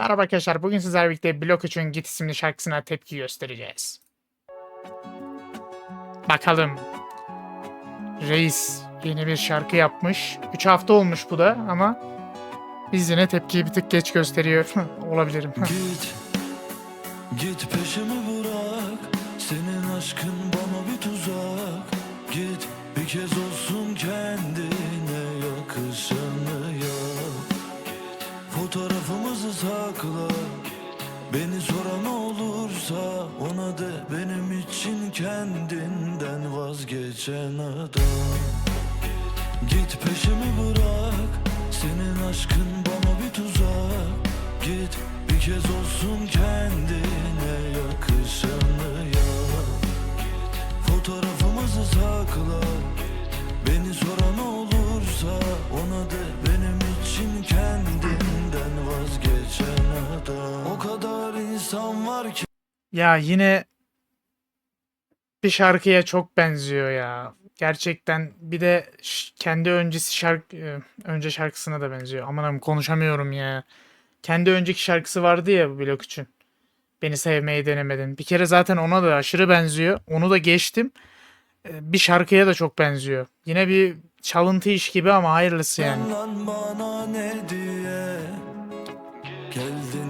Merhaba arkadaşlar. Bugün sizlerle birlikte Blok 3'ün Git isimli şarkısına tepki göstereceğiz. Bakalım. Reis yeni bir şarkı yapmış. 3 hafta olmuş bu da ama biz yine tepkiyi bir tık geç gösteriyor olabilirim. Git, git peşimi bırak Senin aşkın bana bir tuzak Git bir kez olsun kendine yakışanı yap Fotoğrafımızı sakla. Beni soran olursa ona de benim için kendinden vazgeçen adam. Git peşimi bırak Senin aşkın bana bir tuzak. Git bir kez olsun kendine ya yine bir şarkıya çok benziyor ya. Gerçekten bir de kendi öncesi şarkı e, önce şarkısına da benziyor. Amanım konuşamıyorum ya. Kendi önceki şarkısı vardı ya bu blok için. Beni sevmeyi denemedin. Bir kere zaten ona da aşırı benziyor. Onu da geçtim. E, Bir şarkıya da çok benziyor. Yine bir çalıntı iş gibi ama hayırlısı yani. Geldin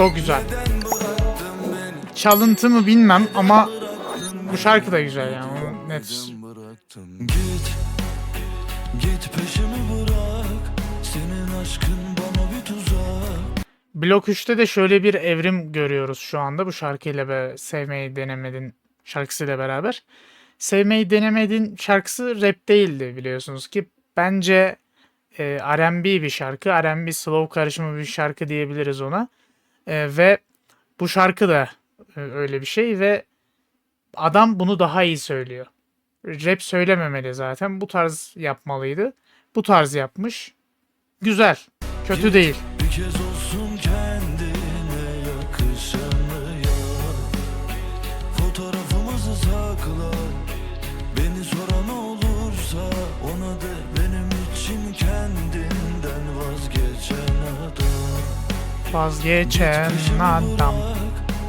Çok güzel. Çalıntı mı bilmem ama bu şarkı da güzel yani. Net. Git Git peşimi bırak Senin aşkın bana bir tuzak Blok 3'te de şöyle bir evrim görüyoruz şu anda bu şarkıyla ve Sevmeyi Denemedin şarkısıyla beraber. Sevmeyi Denemedin şarkısı rap değildi biliyorsunuz ki. Bence e, R&B bir şarkı. R&B slow karışımı bir şarkı diyebiliriz ona. E, ve bu şarkı da e, öyle bir şey ve adam bunu daha iyi söylüyor. Rap söylememeli zaten. Bu tarz yapmalıydı. Bu tarz yapmış. Güzel. Kötü değil. Bir kez Vazgeçen adam.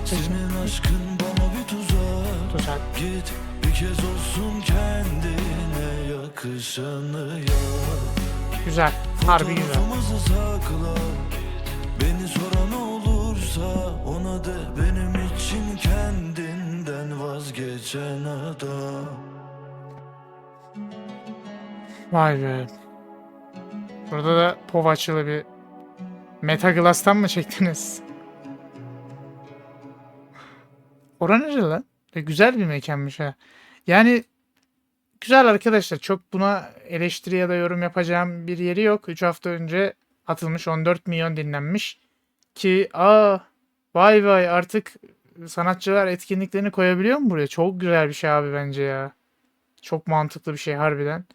Senin aşkın bana bir tuzak Güzel. Git bir kez olsun kendine yakışanı yap Güzel. Harbi güzel. Sakla Beni soran olursa ona de benim için kendinden vazgeçen adam Vay be. Burada da Povaçılı bir Metaglass'tan mı çektiniz? Ora nere lan? Güzel bir mekanmış ha. Yani güzel arkadaşlar. Çok buna eleştiri ya da yorum yapacağım bir yeri yok. 3 hafta önce atılmış 14 milyon dinlenmiş. Ki aa vay vay artık sanatçılar etkinliklerini koyabiliyor mu buraya? Çok güzel bir şey abi bence ya. Çok mantıklı bir şey harbiden.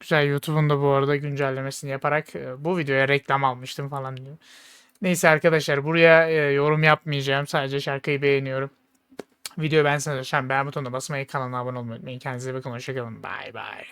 Güzel YouTube'un da bu arada güncellemesini yaparak e, bu videoya reklam almıştım falan diyor. Neyse arkadaşlar buraya e, yorum yapmayacağım. Sadece şarkıyı beğeniyorum. Videoyu ben sana beğen butonuna basmayı, kanala abone olmayı unutmayın. Kendinize bakın. Hoşçakalın. Bye bye.